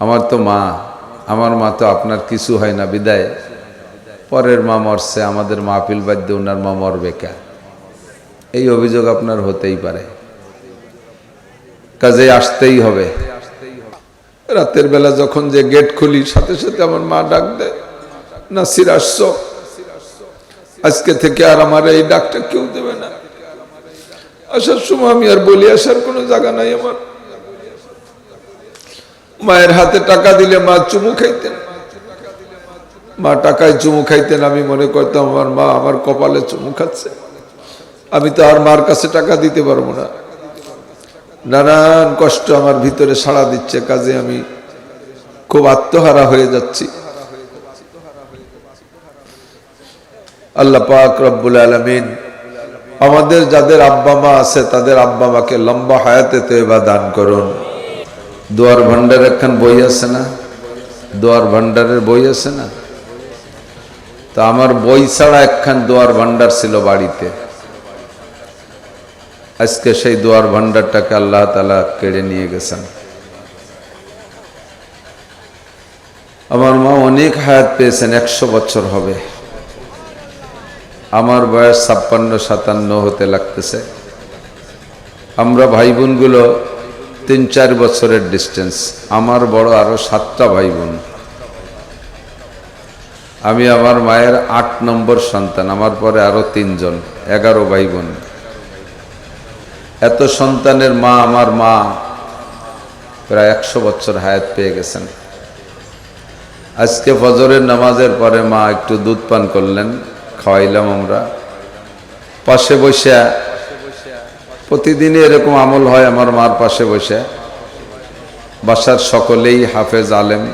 আমার তো মা, আমার মা তো আপনার কিছু হয় না, বিদায়। পরের মা মরছে, আমাদের মাহফিল বাদ্য ওনার মা মরবে কে? এই অভিযোগ আপনার হতেই পারে। কাজে আসতেই হবে। রাতের বেলা যখন যে গেট খুলি, সাথে সাথে আমার মা ডাক দেয়, নাসির, আসছো? আজকে থেকে আর আমার এই ডাকটা কেউ দেবে না। আসার সময় আমি আর বলি, আসার কোনো জায়গা নাই আমার। মায়ের হাতে টাকা দিলে মা চুমু খাইতেন। মা টাকায় চুমু খাইতেন, আমি মনে করতাম আমার মা আমার কপালে চুমু খাচ্ছে। আমি তো আর মার কাছে টাকা দিতে পারব না। নানান কষ্ট আমার ভিতরে সাড়া দিচ্ছে, কাজে আমি খুব আত্মহারা হয়ে যাচ্ছি। আল্লাহ পাক রব্বুল আলমিন আমাদের যাদের আব্বা মা আছে, তাদের আব্বা মাকে লম্বা হায়াতে তেবা দান করুন। দোয়ার ভান্ডার একখান বই আছে না? দোয়ার ভান্ডারের বই আছে না? তা আমার বই ছাড়া একখান দোয়ার ভান্ডার ছিল বাড়িতে। আজকে সেই দোয়ার ভান্ডারটাকে আল্লাহ তালা কেড়ে নিয়ে গেছেন। আমার মা অনেক হায়াত পেয়েছেন, একশো বছর হবে। আমার বয়স ছাপ্পান্ন সাতান্ন হতে লাগতেছে। আমরা ভাই বোনগুলো তিন, চার বছরের ডিস্টেন্স আমার বড় আরও সাতটা ভাই বোন আমি আমার মায়ের আট নম্বর সন্তান, আমার পরে আরও তিনজন, এগারো ভাই বোন এত সন্তানের মা আমার মা প্রায় একশো বছর হায়াত পেয়ে গেছেন। আজকে ফজরের নামাজের পরে মা একটু দুধ পান করলেন, খাওয়াইলাম আমরা। পাশে বসে প্রতিদিনই এরকম আমল হয় আমার মার পাশে বসে। বাসার সকলেই হাফেজ, আলেম,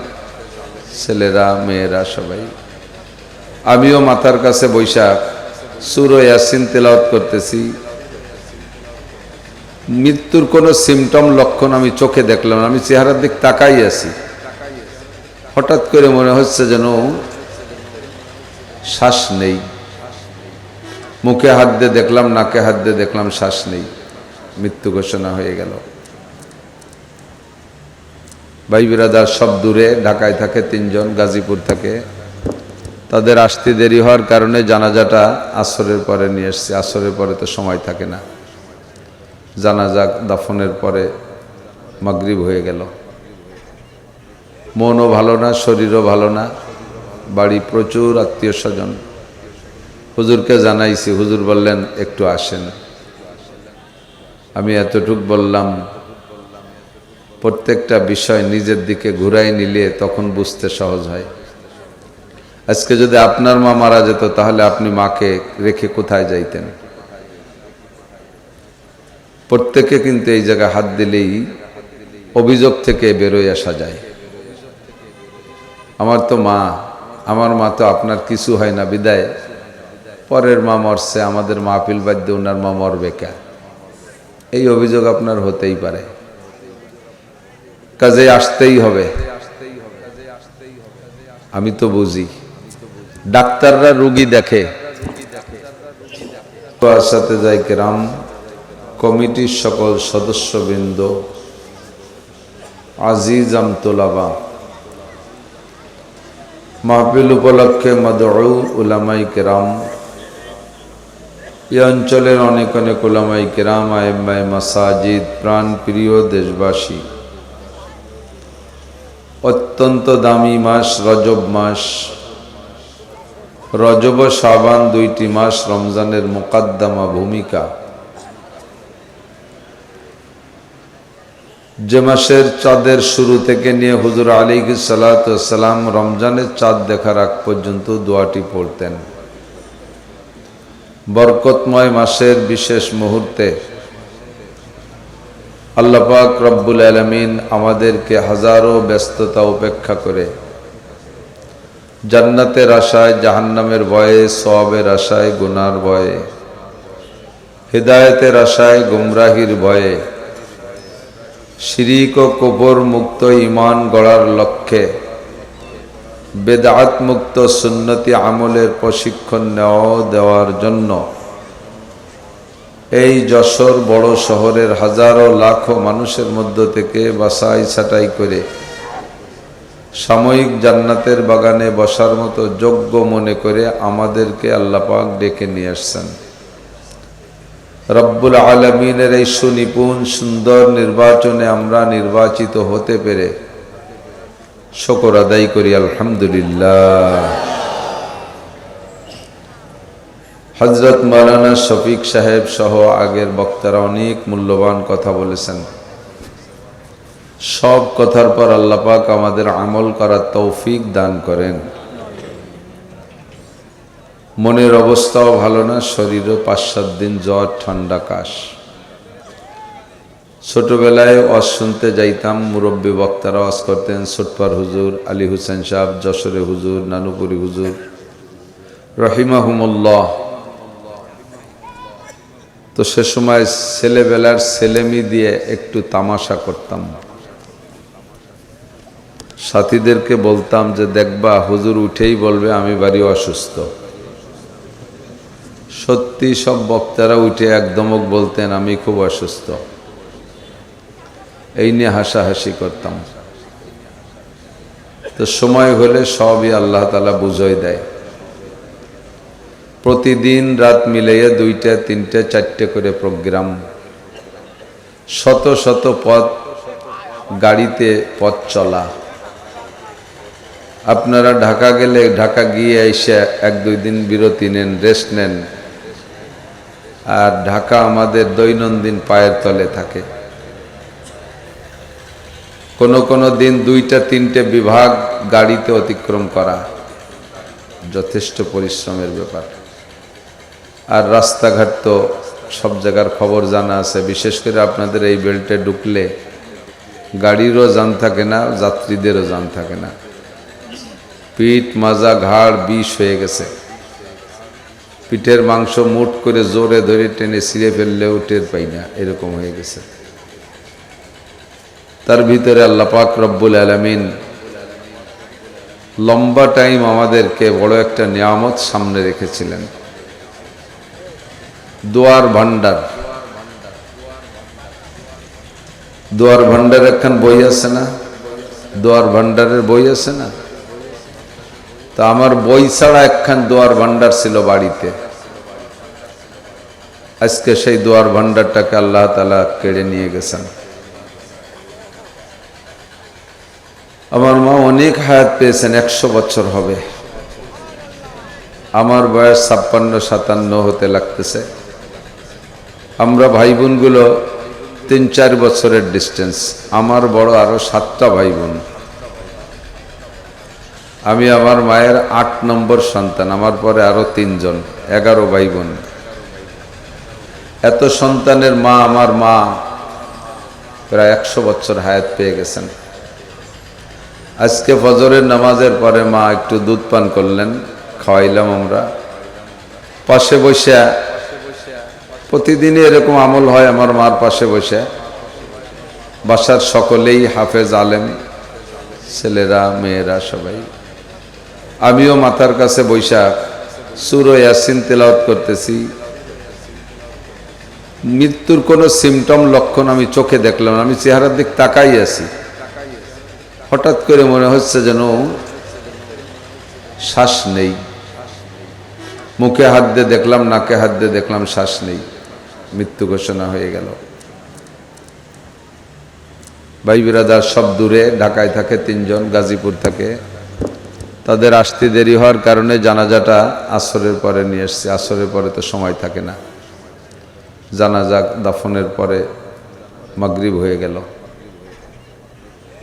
ছেলেরা, মেয়েরা সবাই। আমিও মাথার কাছে বৈশা সুরো ইয়াসিন তেলাওয়াত করতেছি। মৃত্যুর কোনো সিমটম লক্ষণ আমি চোখে দেখলাম। আমি চেহারার দিক তাকাই আছি। হঠাৎ করে মনে হচ্ছে যেন শ্বাস নেই। মুখে হাত দিয়ে দেখলাম, নাকে হাত দিয়ে দেখলাম, শ্বাস নেই। মৃত্যু ঘোষণা হয়ে গেল। ভাই বিরাদার সব দূরে, ঢাকায় থাকে তিনজন, গাজীপুর থাকে। তাদের আসতে দেরি হওয়ার কারণে জানাজাটা আসরের পরে নিয়ে এসছে। আসরের পরে তো সময় থাকে না। জানাজা দাফনের পরে মাগরিব হয়ে গেল। মনও ভালো না, শরীরও ভালো না। বাড়ি প্রচুর আত্মীয় স্বজন। হুজুরকে জানাইছি, হুজুর বললেন, একটু আসেন। আমি এতটুক বললাম, প্রত্যেকটা বিষয় নিজের দিকে ঘুরাই নিলে তখন বুঝতে সহজ হয়। আজকে যদি আপনার মা মারা যেত, তাহলে আপনি মাকে রেখে কোথায় যাইতেন? প্রত্যেকে কিন্তু এই জায়গায় হাত দিলেই অভিযোগ থেকে বেরোয় আসা যায়। আমার তো মা, আমার মা তো আপনার কিছু হয় না, বিদায়। পরের মা মরছে, আমাদের মাহফিল বাদ্য ওনার মা মরবে কে? এই অভিযোগ আপনার হতেই পারে। কাজে আসতেই হবে। আমি তো বুঝি। ডাক্তাররা রুগী দেখে। সাথে যাই কমিটির সকল সদস্যবৃন্দ, আজিজ আমতোলাবা মাহফিল উপলক্ষে মদউ উলামাই কেরাম এই অঞ্চলের অনেক অনেক উলামাই কেরাম আয়েম্মায় মাসাজিদ, প্রাণ প্রিয় দেশবাসী। অত্যন্ত দামি মাস, রজব মাস। রজব ও শাবান দুইটি মাস রমজানের মোকাদ্দমা ভূমিকা। যে মাসের চাঁদের শুরু থেকে নিয়ে হুজুর আলী সালাম রমজানের চাঁদ দেখার আগ পর্যন্ত দোয়াটি পড়তেন। বরকতময় মাসের বিশেষ মুহূর্তে আল্লাপাক রব্বুল আলমিন আমাদেরকে হাজারো ব্যস্ততা উপেক্ষা করে জান্নাতের আশায়, জাহান্নামের ভয়ে সবের আশায়, গুনার ভয়ে, হৃদায়তের আশায়, গুমরাহির ভয়ে, শিরিক ও কবর মুক্ত ইমান গড়ার লক্ষ্যে বেদাত মুক্ত সুন্নতি আমলের প্রশিক্ষণ নেওয়া দেওয়ার জন্য এই যশোর বড় শহরের হাজারো লাখো মানুষের মধ্য থেকে বাসাই ছাটাই করে সাময়িক জান্নাতের বাগানে বসার মতো যোগ্য মনে করে আমাদেরকে আল্লাপাক ডেকে নিয়ে আসছেন। রব্বুল আলমিনের এই সুনিপুণ সুন্দর নির্বাচনে আমরা নির্বাচিত হতে পেরে শকর আদায় করি, আলহামদুলিল্লাহ। হজরত মৌলানা শফিক সাহেব সহ আগের বক্তারা অনেক মূল্যবান কথা বলেছেন। সব কথার পর আল্লাপাক আমাদের আমল করার তৌফিক দান করেন। মনের অবস্থাও ভালো না, শরীরও পাঁচ সাত দিন জ্বর, ঠান্ডা কাশ। ছোটবেলায় অস শুনতে যাইতাম, মুরব্বী বক্তারা অস করতেন সোটপার হুজুর, আলী হুসেন সাহেব যশোরে হুজুর, নানুপুরি হুজুর। রহিমা রহিমাহুমুল্লাহ। তো সে সময় ছেলেবেলার ছেলেমি দিয়ে একটু তামাশা করতাম। সাথীদেরকে বলতাম যে, দেখবা, হুজুর উঠেই বলবে আমি বাড়ি অসুস্থ। সত্যি সব বক্তারা উঠে একদমক বলতেন, আমি খুব অসুস্থ। এই নিয়ে হাসাহাসি করতাম। তো সময় হলে সবই আল্লাহ তালা বুঝই দেয়। প্রতিদিন রাত মিলাইয়া দুইটা, তিনটে, চারটে করে প্রোগ্রাম। শত শত পথ গাড়িতে পথ চলা। আপনারা ঢাকা গেলে ঢাকা গিয়ে এসে এক, দুই দিন বিরতি নেন, রেস্ট নেন। আর ঢাকা আমাদের দৈনন্দিন পায়ের তলে থাকে। কোনো কোনো দিন দুইটা, তিনটে বিভাগ গাড়িতে অতিক্রম করা যথেষ্ট পরিশ্রমের ব্যাপার। আর রাস্তাঘাট তো সব জায়গার খবর জানা আছে। বিশেষ করে আপনাদের এই বেল্টে ঢুকলে গাড়িরও জান থাকে না, যাত্রীদেরও জান থাকে না। পিঠ, মাজা, ঘাড় বিষ হয়ে গেছে। পিঠের মাংস মুট করে জোরে ধরে টেনে ছিঁড়ে ফেললেও টের পাই না, এরকম হয়ে গেছে। তার ভিতরে আল্লাহ পাক রব্বুল আলমিন লম্বা টাইম আমাদেরকে বড় একটা নিয়ামত সামনে রেখেছিলেন। দোয়ার ভান্ডার। দোয়ার ভান্ডার একখান বই আছে না? দোয়ার ভান্ডারের বই আছে না? তা আমার বই ছাড়া একখান দোয়ার ভান্ডার ছিল বাড়িতে। আজকে সেই দোয়ার ভান্ডারটাকে আল্লাহ তালা কেড়ে নিয়ে গেছেন। আমার মা অনেক হায়াত পেয়েছেন, একশো বছর হবে। আমার বয়স ছাপ্পান্ন, সাতান্ন হতে লাগতেছে। আমরা ভাই বোনগুলো তিন, চার বছরের ডিস্টেন্স আমার বড় আরও সাতটা ভাই বোন আমি আমার মায়ের আট নম্বর সন্তান, আমার পরে আরও তিনজন, এগারো ভাই বোন এত সন্তানের মা, আমার মা প্রায় একশো বছর হায়াত পেয়ে গেছেন। আজকে ফজরের নামাজের পরে মা একটু দুধ পান করলেন, খাওয়াইলাম আমরা। পাশে বসে প্রতিদিনই এরকম আমল হয় আমার মার পাশে বসে। বাসার সকলেই হাফেজ, আলেম, ছেলেরা, মেয়েরা সবাই। আমিও মাথার কাছে বৈশা সুর ইয়াসিন তেলাওয়াত করতেছি। মৃত্যুর কোনো সিমটম লক্ষণ আমি চোখে দেখলাম। আমি চেহারার দিক তাকাই আছি। হঠাৎ করে মনে হচ্ছে যেন শ্বাস নেই। মুখে হাত দিয়ে দেখলাম, নাকে হাত দিয়ে দেখলাম শ্বাস নেই। মৃত্যু ঘোষণা হয়ে গেল। ভাই বিরাদার সব দূরে, ঢাকায় থাকে তিনজন, গাজীপুর থাকে। তাদের আসতে দেরি হওয়ার কারণে জানাজাটা আসরের পরে নিয়ে এসছে। আসরের পরে তো সময় থাকে না। জানাজা দাফনের পরে মাগরিব হয়ে গেল।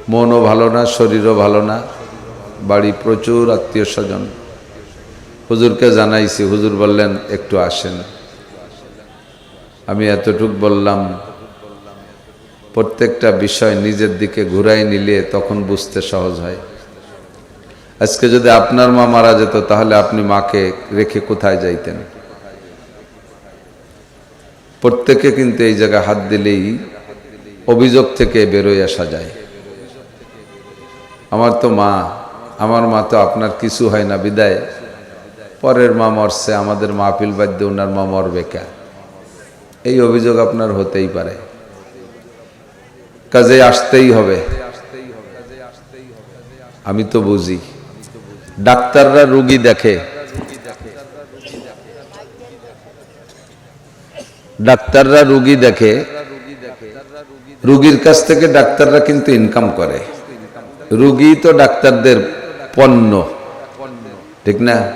মনও ভালো না, শরীরও ভালো না। বাড়ি প্রচুর আত্মীয় স্বজন। হুজুরকে জানাইছি, হুজুর বললেন, একটু আসেন। আমি এতটুক বললাম, প্রত্যেকটা বিষয় নিজের দিকে ঘুরাই নিলে তখন বুঝতে সহজ হয়। আজকে যদি আপনার মা মারা যেত, তাহলে আপনি মাকে রেখে কোথায় যাইতেন? প্রত্যেকে কিন্তু এই জায়গায় হাত দিলেই অভিযোগ থেকে বেরোয় আসা যায়। আমার তো মা, আমার মা তো আপনার কিছু হয় না, বিদায়। পরের মা মরছে, আমাদের মাহফিল বাদ্য ওনার মা মরবে কে? এই অভিযোগ আপনার হতেই পারে। কাজে আসতেই হবে। আমি তো বুঝি। ডাক্তাররা রুগী দেখে। ডাক্তাররা রুগী দেখে। রুগীর কাছ থেকে ডাক্তাররা কিন্তু ইনকাম করে। রুগী তো ডাক্তারদের পণ্য। ঠিক না?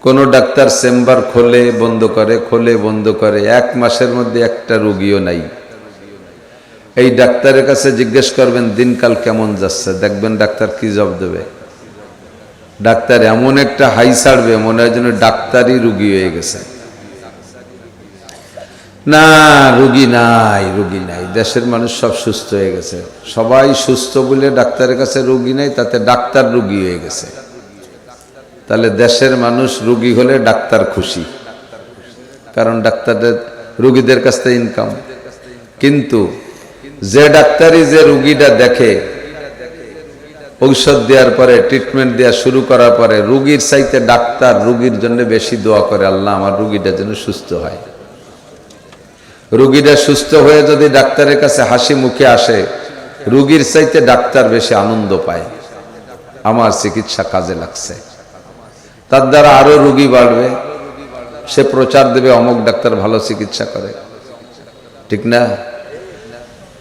কোন ডাক্তার চেম্বার খোলে, বন্ধ করে, খোলে, বন্ধ করে, এক মাসের মধ্যে একটা রুগীও নাই। এই ডাক্তারের কাছে জিজ্ঞেস করবেন, দিনকাল কেমন যাচ্ছে? দেখবেন ডাক্তার কি জব দেবে। ডাক্তার এমন একটা হাই ছাড়বে, মনে হয় যেন ডাক্তারই রুগী হয়ে গেছে। না, রুগী নাই রুগী নাই। দেশের মানুষ সব সুস্থ হয়ে গেছে। সবাই সুস্থ বলে ডাক্তারের কাছে রুগী নাই, তাতে ডাক্তার রুগী হয়ে গেছে। তাহলে দেশের মানুষ রুগী হলে ডাক্তার খুশি। কারণ ডাক্তারদের, রুগীদের কাছ থেকে ইনকাম কিন্তু যে ডাক্তারই যে রুগীটা দেখে, ঔষধ দেওয়ার পরে ট্রিটমেন্ট দেওয়া শুরু করার পরে, রুগীর চাইতে ডাক্তার রুগীর জন্য বেশি দোয়া করে, আল্লাহ আমার রুগীটা যেন সুস্থ হয়। রুগীটা সুস্থ হয়ে যদি ডাক্তারের কাছে হাসি মুখে আসে, রুগীর চাইতে ডাক্তার বেশি আনন্দ পায়। আমার চিকিৎসা কাজে লাগছে। তার দ্বারা আরও রুগী বাড়বে। সে প্রচার দেবে, অমুক ডাক্তার ভালো চিকিৎসা করে। ঠিক না?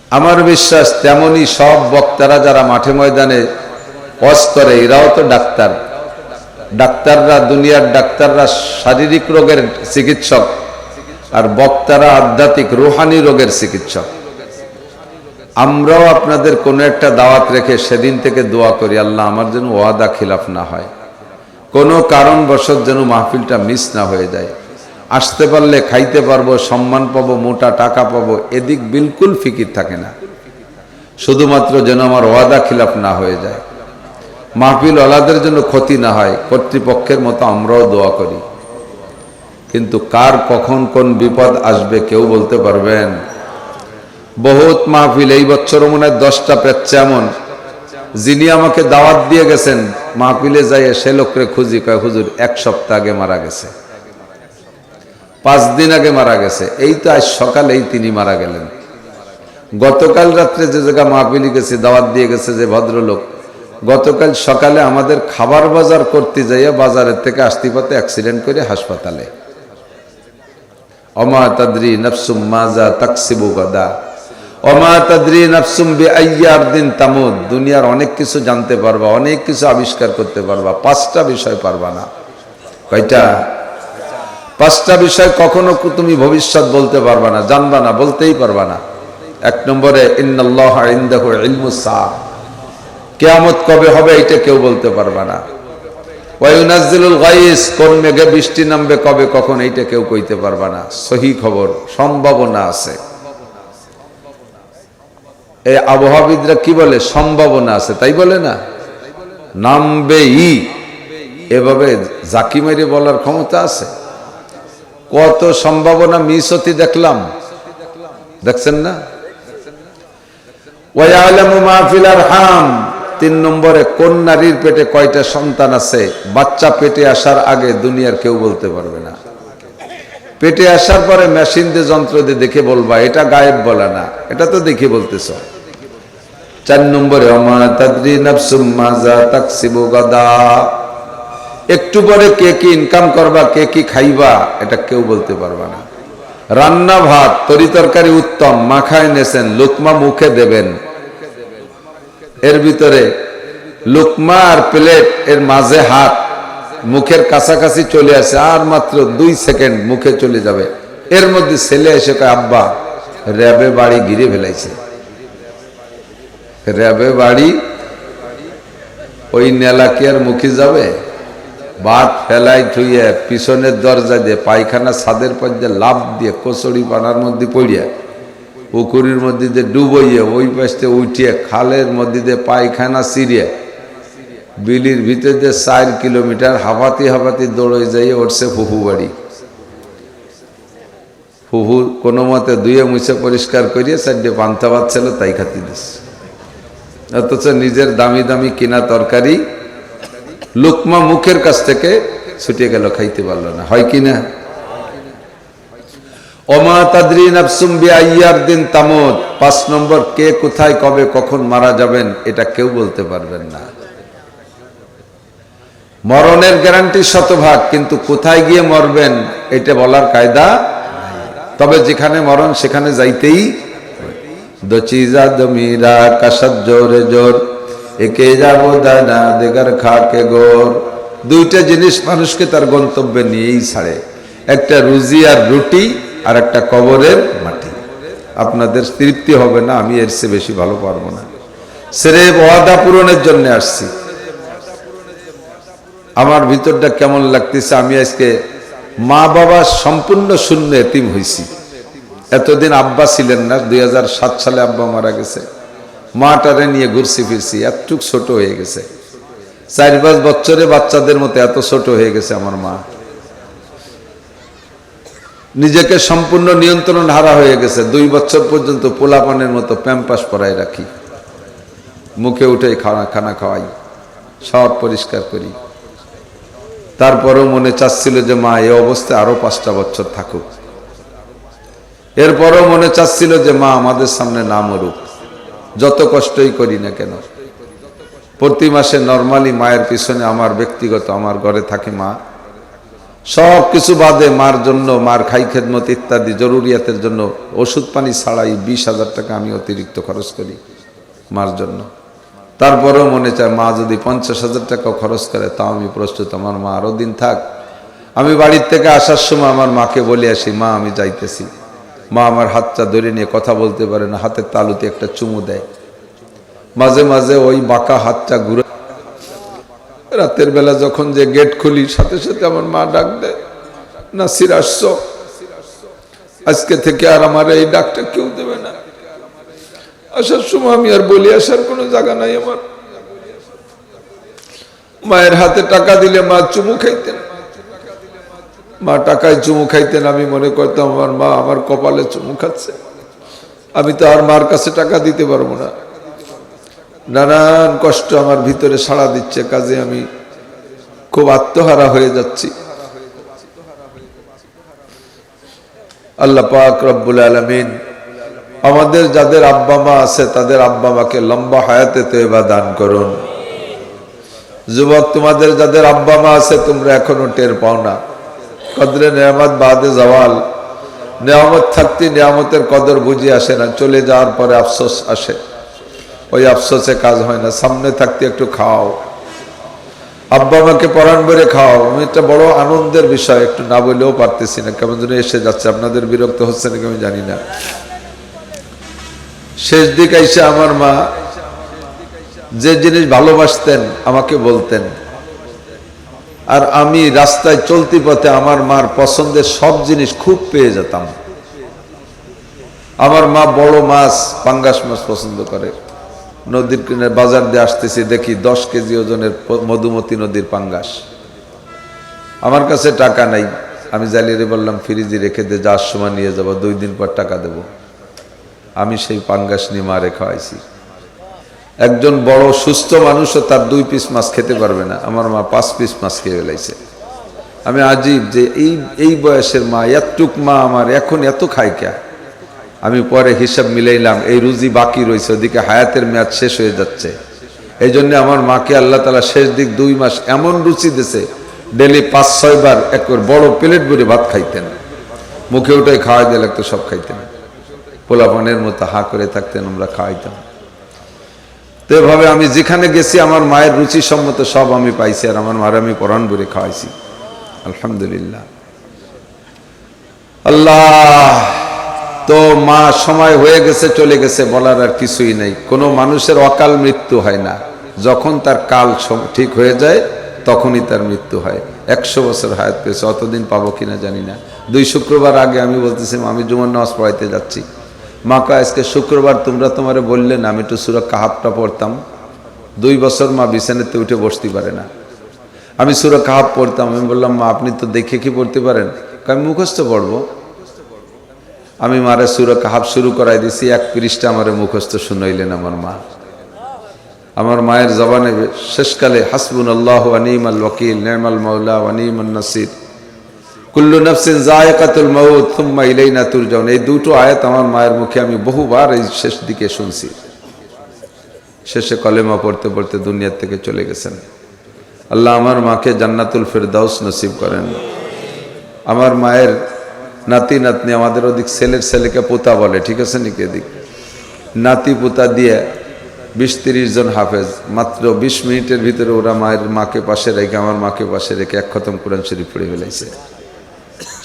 আমার বিশ্বাস তেমনি সব বক্তারা যারা মাঠে ময়দানে অস করে এরাও তো ডাক্তার। ডাক্তাররা, দুনিয়ার ডাক্তাররা শারীরিক রোগের চিকিৎসক। আর বক্তারা আধ্যাত্মিক রুহানি রোগের চিকিৎসক। আমরাও আপনাদের কোনো একটা দাওয়াত রেখে সেদিন থেকে দোয়া করি, আল্লাহ আমার যেন ওয়াদা খিলাফ না হয়। কোনো কারণবশত যেন মাহফিলটা মিস না হয়ে যায়। আসতে পারলে খাইতে পারব, সম্মান পাবো, মোটা টাকা পাবো, এদিক বিলকুল ফিকির থাকে না। শুধুমাত্র যেন আমার ওয়াদা খিলাফ না হয়ে যায়। মাহফিল ওলাদের জন্য ক্ষতি না হয়, কর্তৃপক্ষের মতো আমরাও দোয়া করি। কিন্তু কার কখন কোন বিপদ আসবে কেউ বলতে পারবেন। বহুত মাহফিল, এই বছর মনে দশটা পেচ্ছে এমন। যিনি আমাকে দাওয়াত দিয়ে গেছেন, মাহফিলে যাইয়ে সে লোকরে খুঁজি, কয়, হুজুর, এক সপ্তাহ আগে মারা গেছে। পাঁচ দিন আগে মারা গেছে। এই তো আজ সকালেই তিনি মারা গেলেন। গতকাল রাত্রে যে জায়গা মাহফিলি গেছে, দাওয়াত দিয়ে গেছে যে ভদ্রলোক, গতকাল সকালে আমাদের খাবার বাজার করতে যাইয়া বাজারের থেকে আসতে পথে অ্যাক্সিডেন্ট করে হাসপাতালে। অমা তাদরি নফসুম মাজা তাকসিবু গদা। অমা তাদরি নফসুম বে আইয়ার দিন তামুদ। দুনিয়ার অনেক কিছু জানতে পারবা, অনেক কিছু আবিষ্কার করতে পারবা, পাঁচটা বিষয় পারবা না। কয়টা? পাঁচটা বিষয় কখনো তুমি ভবিষ্যৎ বলতে পারবা না, জানবা না, বলতেই পারবা না। এক নম্বরে ইনদাহু ইলমু সাআ কেয়ামত কবে হবে এটা কেউ বলতে পারবা না। ওয়াইনাজ্জিলুল গাইস, কোন মেঘে বৃষ্টি নামবে কবে কখন, এইটা কেউ কইতে পারবা না। সহি খবর সম্ভাবনা আছে। এই আবহাওয়াবিদরা কি বলে? সম্ভাবনা আছে, তাই বলে না? নামবে ই এভাবে জাকি মেরে বলার ক্ষমতা আছে। কত সম্ভাবনা মিস হতে দেখলাম। দেখছেন না? ওয়ালামু মাহফিল আর হাম তিন নম্বরে, কোন নারীর পেটে কয়টা সন্তান আছে? বাচ্চা পেটে আসার আগে দুনিয়ার কেউ বলতে পারবে না। পেটে আসার পরে মেশিন দিয়ে যন্ত্র দিয়ে দেখে বলবা, এটা গায়েব বলা না। এটা তো দেখে বলতেছ। চার নম্বরে একটু পরে কে কি ইনকাম করবা, কে কি খাইবা, এটা কেউ বলতে পারবা না। রান্না ভাত তরি তরকারি উত্তম, মাখায় নেছেন, লুকমা মুখে দেবেন। এর ভিতরে লুকমা আর প্লেট, এর মাঝে হাত, মুখের কাছাকাছি চলে আসে, আর মাত্র দুই সেকেন্ড মুখে চলে যাবে। এর মধ্যে ছেলে এসে আব্বা র্যাবে বাড়ি ঘিরে ফেলাইছে। র্যাবে বাড়ি, ওই নেলা কি আর মুখে যাবে বাদ ফেলাই থুইয়ে পিছনের দরজা দিয়ে পায়খানা ছাদের পর লাভ দিয়ে কচড়ি পানার মধ্যে পড়িয়া পুকুরের মধ্যে দিয়ে ডুবইয়ে, ওই পাশে উঠিয়ে খালের মধ্যে দিয়ে পায়খানা সিরিয়ে বিলির ভিতর দিয়ে চার কিলোমিটার হাফাতি হাফাতি দৌড়ে যাইয়ে উঠছে ফুফু বাড়ি। ফুফু কোনো মতে দুয়ে মুছে পরিষ্কার করিয়ে চারটে পান্তা ভাত তাই খাতি দিচ্ছে অথচ নিজের দামি দামি কিনা তরকারি লুকমা মুখের কাছ থেকে ছুটে গেল, খাইতে পারল না। হয় কি না? ওমা তাদরি নাফসুম বিআইয়ার পাঁচ নম্বর, কে কোথায়, কবে, কখন মারা যাবেন, এটা কেউ বলতে পারবেন না। মরণের গ্যারান্টি শতভাগ, কিন্তু কোথায় গিয়ে মরবেন, এটা বলার কায়দা তবে যেখানে মরণ, সেখানে যাইতেই দচিজা দমিরা কাসাদ জোরে জোর, একে যাব দানা দেগার খাকে দুইটা জিনিস মানুষকে তার গন্তব্যে নিয়েই ছাড়ে। একটা রুজি আর রুটি আর একটা কবরের মাটি। আপনাদের তৃপ্তি হবে না, আমি এর চেয়ে বেশি ভালো পারব না। সেরে ওয়াদা পূরণের জন্য আসছি। আমার ভিতরটা কেমন লাগতেছে, আমি আজকে মা বাবা সম্পূর্ণ শূন্য এতিম হয়েছি এতদিন আব্বা ছিলেন না, দুই হাজার সাত সালে আব্বা মারা গেছে। মাটারে নিয়ে ঘুরছি ফিরছি, এতটুক ছোট হয়ে গেছে। চার পাঁচ বছরে বাচ্চাদের মতো এত ছোট হয়ে গেছে আমার মা। নিজেকে সম্পূর্ণ নিয়ন্ত্রণ হারা হয়ে গেছে। দুই বছর পর্যন্ত পোলাপানের মতো প্যাম্পাস পরাই রাখি। মুখে উঠে খানা খানা খাওয়াই। সব পরিষ্কার করি। তারপরেও মনে চাচ্ছিল যে, মা, এ অবস্থায় আরও পাঁচটা বছর থাকুক। এরপরও মনে চাচ্ছিল যে, মা, আমাদের সামনে না মরুক। যত কষ্টই করি না কেন। প্রতি মাসে নর্মালি মায়ের পিছনে আমার ব্যক্তিগত, আমার ঘরে থাকে মা। সব কিছু বাদে মার জন্য, মার খাই খেদমত ইত্যাদি জরুরিয়াতের জন্য ওষুধ পানি ছাড়াই বিশ হাজার টাকা আমি অতিরিক্ত খরচ করি মার জন্য। তারপরেও মনে চায়, মা যদি পঞ্চাশ হাজার টাকা খরচ করে, তাও আমি প্রস্তুত, আমার মা আরও দিন থাক। আমি বাড়ির থেকে আসার সময় আমার মাকে বলে আসি, মা, আমি যাইতেছি। মা আমার হাতটা ধরে নিয়ে কথা বলতে পারে না, হাতের তালুতে একটা চুমু দেয়। মাঝে মাঝে ওই বাঁকা হাতটা ঘুরে রাতের বেলা যখন যে গেট খুলি, সাথে সাথে আমার মা ডাক দেয়, নাসির, আসছ? আজকে থেকে আর আমার এই ডাকটা কেউ দেবে না। আসার সময় আমি আর বলি, আসার কোনো জায়গা নাই আমার। মায়ের হাতে টাকা দিলে মা চুমু খাইতেন। মা টাকায় চুমু খাইতেন, আমি মনে করতাম, আমার মা আমার কপালে চুমু খাচ্ছে। আমি তো আর মার কাছে টাকা দিতে পারব না। নানান কষ্ট আমার ভিতরে সাড়া দিচ্ছে, কাজে আমি খুব আত্মহারা হয়ে যাচ্ছি। আল্লাহ পাক রব্বুল আলমিন আমাদের যাদের আব্বা মা আছে, তাদের আব্বা মাকে লম্বা হায়াতে তৈবা দান করুন। যুবক, তোমাদের যাদের আব্বা মা আছে, তোমরা এখনও টের পাও না। কদরে নেয়ামত বাদে জওয়াল, নেয়ামত থাকতে নেয়ামতের কদর বুঝে আসে না, চলে যাওয়ার পরে আফসোস আসে। ওই আফসোসে কাজ হয় না, সামনে থাকতে একটু খাও। আব্বা মাকে পরাণ ভরে খাও। আমি একটা বড় আনন্দের বিষয়, একটু না বললেও পারতেছি না, কেমন যেন এসে যাচ্ছে, আপনাদের বিরক্ত হচ্ছে নাকি আমি জানি না। শেষ দিক আইসে আমার মা, যে জিনিস ভালোবাসতেন, আমাকে বলতেন। আর আমি রাস্তায় চলতি পথে আমার মার পছন্দের সব জিনিস খুব পেয়ে যেতাম। আমার মা বড় মাছ, পাঙ্গাস মাছ পছন্দ করে। নদীর কিনারে বাজার দিয়ে আসতেছি, দেখি দশ কেজি ওজনের মধুমতি নদীর পাঙ্গাস। আমার কাছে টাকা নাই। আমি জ্বালিয়ে বললাম, ফ্রিজে রেখে দে, যাওয়ার সময় নিয়ে যাব, দুই দিন পর টাকা দেব। আমি সেই পাঙ্গাস নিয়ে মারে খাওয়াইছি। একজন বড় সুস্থ মানুষও তার দুই পিস মাছ খেতে পারবে না। আমার মা পাঁচ পিস মাছ খেয়ে ফেলাইছে। আমি আজীব যে এই এই বয়সের মা, এতটুক মা আমার, এখন এত খায় কে? আমি পরে হিসাব মিলাইলাম, এই রুজি বাকি রয়েছে, ওদিকে হায়াতের মেয়াদ শেষ হয়ে যাচ্ছে। এই জন্য আমার মাকে আল্লাহ তালা শেষ দিক দুই মাস এমন রুচি দিছে, ডেলি পাঁচ, ছয় বার একবার বড় প্লেট ভরে ভাত খাইতেন। মুখে উঠাই খাওয়াই দিয়ে লাগতো, সব খাইতেন। পোলাপানের মতো হা করে থাকতেন, আমরা খাওয়াইতাম। তো এভাবে আমি যেখানে গেছি, আমার মায়ের রুচি সম্মত সব আমি পাইছি, আর আমার মার আমি পরাণ ভরে খাওয়াইছি। আলহামদুলিল্লাহ। আল্লাহ! তো মা, সময় হয়ে গেছে, চলে গেছে বলার আর কিছুই নেই। কোনো মানুষের অকাল মৃত্যু হয় না। যখন তার কাল ঠিক হয়ে যায়, তখনই তার মৃত্যু হয়। একশো বছর হায়াত পেয়েছে, অতদিন পাবো কিনা জানি না। দুই শুক্রবার আগে আমি বলতেছি আমি জুমার নামাজ পড়াইতে যাচ্ছি। মা কয়, আজকে শুক্রবার তোমরা তোমারে বললেন আমি একটু সুরা কাহাবটা পড়তাম। দুই বছর মা বিছানাতে উঠে বসতে পারে না। আমি সুরা কাহাব পড়তাম। আমি বললাম, মা, আপনি তো দেখে কি পড়তে পারেন? আমি মুখস্থ পড়ব। আমি মারে সুরা কাহাব শুরু করাই দিছি, এক পৃষ্ঠা আমারে মুখস্থ শুনাইলেন আমার মা। আমার মায়ের জবানে শেষকালে হাসবুন আল্লাহ আনিম আল ওয়াকিল, নেমাল মাওলা আনিম নাসির। কুল্লু নফসিন জায়কাতুল মাউত থুম্মা ইলাইনা তুরজাউন। এই দুটো আয়াত আমার মায়ের মুখে আমি বহুবার এই শেষ দিকে শুনছি। শেষে কলেমা পড়তে পড়তে দুনিয়ার থেকে চলে গেছেন। আল্লাহ আমার মাকে জান্নাতুল ফেরদাউস নসিব করেন। আমার মায়ের নাতি নাতনি, আমাদের ওদিক ছেলের ছেলেকে পোতা বলে, ঠিক আছে নাকি এদিক? নাতি পোতা দিয়ে বিশ তিরিশ জন হাফেজ, মাত্র বিশ মিনিটের ভিতরে ওরা মায়ের মাকে পাশে রেখে, আমার মাকে পাশে রেখে এক খতম কোরআন শরীফ পড়ে ফেলাইছে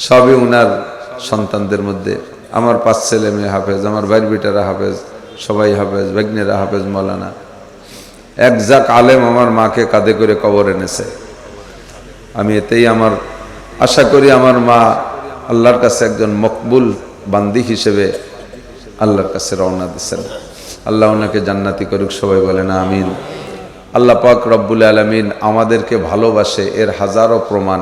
সবই উনার সন্তানদের মধ্যে। আমার পাঁচ ছেলে মেয়ে হাফেজ, আমার ভাইয়ের বেটারা হাফেজ, সবাই হাফেজ বেগনেরা হাফেজ, মৌলানা। এক জাক আলেম আমার মাকে কাঁধে করে কবর এনেছে। আমি এতেই আমার, আশা করি আমার মা আল্লাহর কাছে একজন মকবুল বান্দি হিসেবে আল্লাহর কাছে রওনা দিচ্ছেন আল্লাহ ওনাকে জান্নাতি করুক, সবাই বলেন আমিন। আল্লাহ পাক রব্বুল আলমিন আমাদেরকে ভালোবাসে, এর হাজারো প্রমাণ।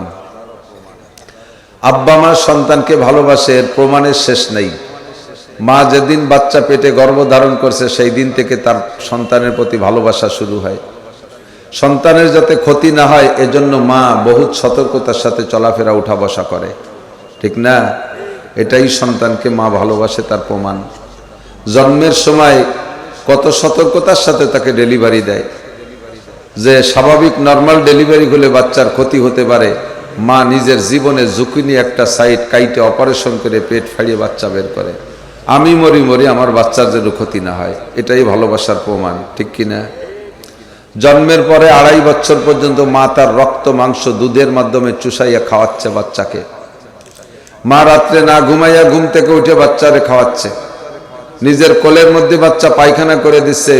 আব্বা মার সন্তানকে ভালোবাসে, এর প্রমাণের শেষ নেই। মা যেদিন বাচ্চা পেটে গর্ভধারণ করছে, সেই দিন থেকে তার সন্তানের প্রতি ভালোবাসা শুরু হয়। সন্তানের যাতে ক্ষতি না হয়, এজন্য মা বহুত সতর্কতার সাথে চলাফেরা, উঠা বসা করে। ঠিক না? এটাই সন্তানকে মা ভালোবাসে তার প্রমাণ। জন্মের সময় কত সতর্কতার সাথে তাকে ডেলিভারি দেয়। যে স্বাভাবিক নর্মাল ডেলিভারি হলে বাচ্চার ক্ষতি হতে পারে। মা নিজের জীবনে ঝুঁকি নিয়ে একটা সাইড কাইটে অপারেশন করে পেট ফাড়িয়ে বাচ্চা বের করে। আমি মরি মরি আমার বাচ্চার যেন ক্ষতি না হয়। এটাই ভালোবাসার প্রমাণ, ঠিক কিনা জন্মের পরে আড়াই বছর পর্যন্ত মা তার রক্ত, মাংস, দুধের মাধ্যমে চুষাইয়া খাওয়াচ্ছে বাচ্চাকে। মা রাত্রে না ঘুমাইয়া ঘুম থেকে উঠে বাচ্চারে খাওয়াচ্ছে। নিজের কোলের মধ্যে বাচ্চা পায়খানা করে দিচ্ছে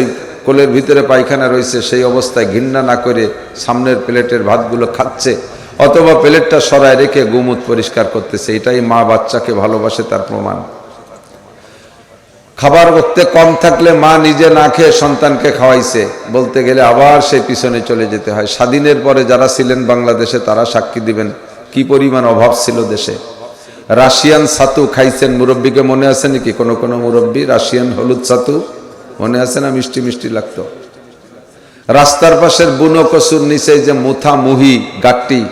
কোলের ভিতরে পায়খানা রয়েছে, সেই অবস্থায় ঘৃণা না করে সামনের প্লেটের ভাতগুলো খাচ্ছে, অথবা প্লেটটা সরায় রেখে গুমুত পরিষ্কার করতেছে। এটাই মা বাচ্চাকে ভালোবাসে তার প্রমাণ। খাবার করতে কম থাকলে মা নিজে না খেয়ে সন্তানকে খাওয়াইছে। বলতে গেলে আবার সেই পিছনে চলে যেতে হয়। স্বাধীনের পরে যারা ছিলেন বাংলাদেশে, তারা সাক্ষী দিবেন, কি পরিমাণ অভাব ছিল দেশে। রাশিয়ান ছাতু খাইছেন মুরব্বীকে, মনে আছে নাকি? কোনো কোনো মুরব্বী রাশিয়ান হলুদ ছাতু, মনে আছে না? মিষ্টি মিষ্টি লাগতো। রাস্তার পাশের বুনো কচুর নিচে যে মুথা মুহি গাট্টি,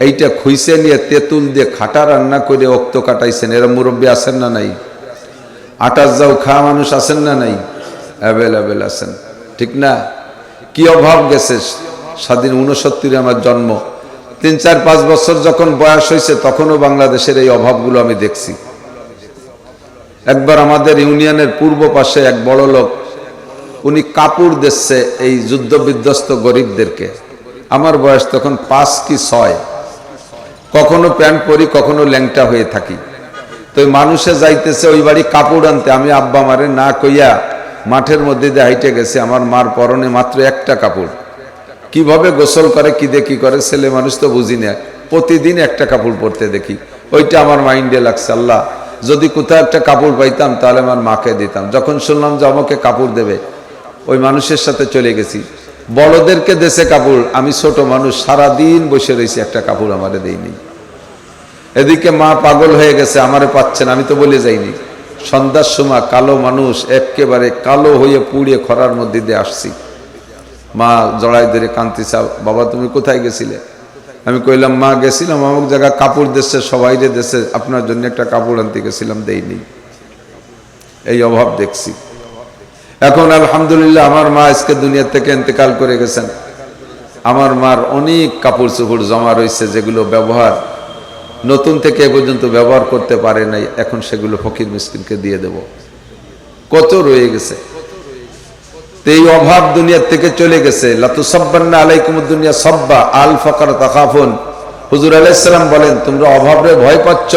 এইটা খুইসে নিয়ে তেঁতুল দিয়ে খাটা রান্না করে অক্ত কাটাইছেন। এরা মুরব্বী আছেন না নাই? আটার যাও খাওয়া মানুষ আছেন না নাই? অ্যাভেলেবেল আছেন। ঠিক না? কি অভাব গেছে? স্বাধীন উনসত্তরে আমার জন্ম। তিন চার পাঁচ বছর যখন বয়স হয়েছে, তখনও বাংলাদেশের এই অভাবগুলো আমি দেখছি। একবার আমাদের ইউনিয়নের পূর্ব পাশে এক বড় লোক, উনি কাপড় দিচ্ছে এই যুদ্ধ বিধ্বস্ত গরিবদেরকে। আমার বয়স তখন পাঁচ কি ছয়। কখনো প্যান্ট পরি, কখনো ল্যাংটা হয়ে থাকি। তো মানুষে যাইতেছে, ওই বাড়ি কাপড় আনতে। আমি, আব্বা মারে না কইয়া মাঠের মধ্যে দিয়ে হাইটে গেছে। আমার মার পরনে মাত্র একটা কাপড়। কীভাবে গোসল করে, কি দেখি করে, ছেলে মানুষ তো বুঝি না। প্রতিদিন একটা কাপড় পরতে দেখি। ওইটা আমার মাইন্ডে লাগছে, আল্লাহ, যদি কোথাও একটা কাপড় পাইতাম, তাহলে আমার মাকে দিতাম। যখন শুনলাম যে আমাকে কাপড় দেবে, ওই মানুষের সাথে চলে গেছি। বড়দেরকে দেশে কাপড়, আমি ছোট মানুষ সারা দিন বসে রয়েছি, একটা কাপড় আমারে দেয়নি। এদিকে মা পাগল হয়ে গেছে, আমারে পাচ্ছেন আমি তো বলে যাইনি। সন্ধ্যার সময় কালো মানুষ একেবারে কালো হয়ে পুড়িয়ে খরার মধ্যে দিয়ে আসছি। মা জড়াই ধরে কান্তিসা বাবা তুমি কোথায় গেছিলে? আমি কইলাম, মা গেছিলাম, অমুক জায়গা কাপড় দেশে সবাই যে দেশে আপনার জন্য একটা কাপড় আনতে গেছিলাম, দেইনি। এই অভাব দেখছি। এখন আলহামদুলিল্লাহ আমার মা আজকে দুনিয়া থেকে ইন্তেকাল করে গেছেন। আমার মার অনেক কাপড় চোপড় জমা রয়েছে, যেগুলো ব্যবহার নতুন থেকে এ পর্যন্ত ব্যবহার করতে পারে নাই, এখন সেগুলো ফকির মিসকিনকে দিয়ে দেব। কত রয়ে গেছে। এই অভাব দুনিয়ার থেকে চলে গেছে। লাতুসাব্বান্না আলাইকুম দুনিয়া সব্বা, আল ফকার তাকাফুন হুজুর বলেন, তোমরা অভাবরে ভয় পাচ্ছ?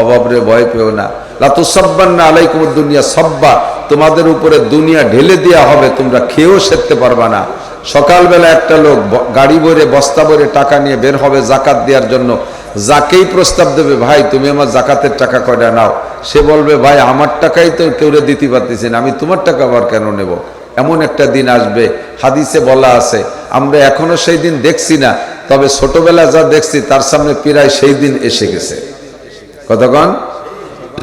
অভাবরে ভয় পেও না। লাতুসাব্বান্না আলাইকুম দুনিয়া সব্বা, তোমাদের উপরে দুনিয়া ঢেলে দেওয়া হবে, তোমরা খেয়েও সেরতে পারবা না। সকালবেলা একটা লোক গাড়ি ভরে, বস্তা ভরে টাকা নিয়ে বের হবে জাকাত দেওয়ার জন্য। যাকেই প্রস্তাব দেবে, ভাই, তুমি আমার জাকাতের টাকা কয়টা নাও? সে বলবে, ভাই, আমার টাকাই তো কেউ দিতে পারতেছি না, আমি তোমার টাকা আবার কেন নেব? এমন একটা দিন আসবে। হাদিসে বলা আছে, আমরা এখনও সেই দিন দেখছি না, তবে ছোটবেলা যা দেখছি তার সামনে প্রায় সেই দিন এসে গেছে। কতক্ষণ